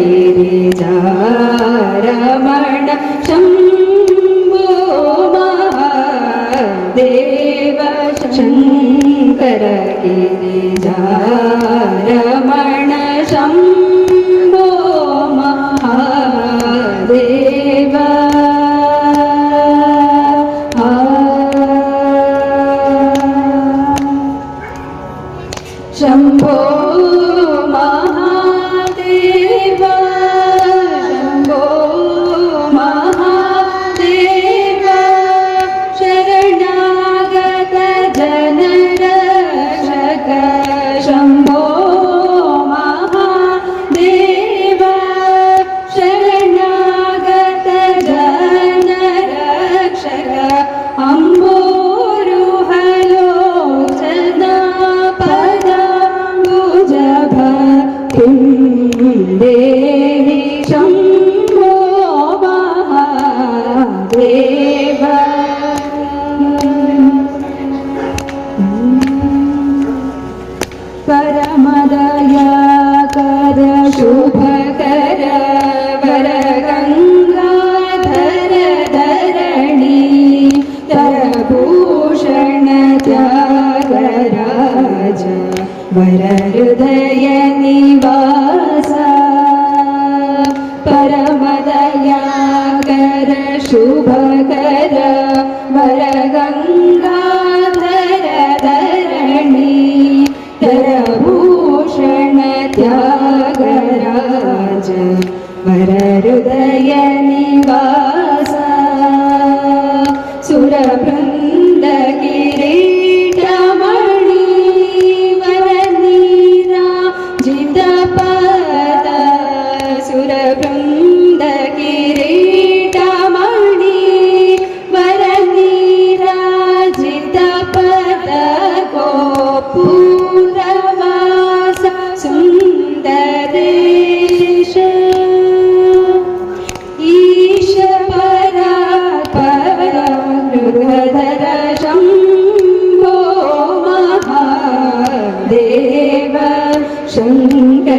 തിരിചാരമണ Shambho Mahadeva Shankara ഗിരിജാരമണ Shambho Mahadeva. Shambho Shubhkar वरगङ्गाधर Dharani तरभूषण Tyagaraja वरहृदय Niwas परमदयाकर Shubhkar वरगङ्गाधर ശങ്കരഗിരിജാ.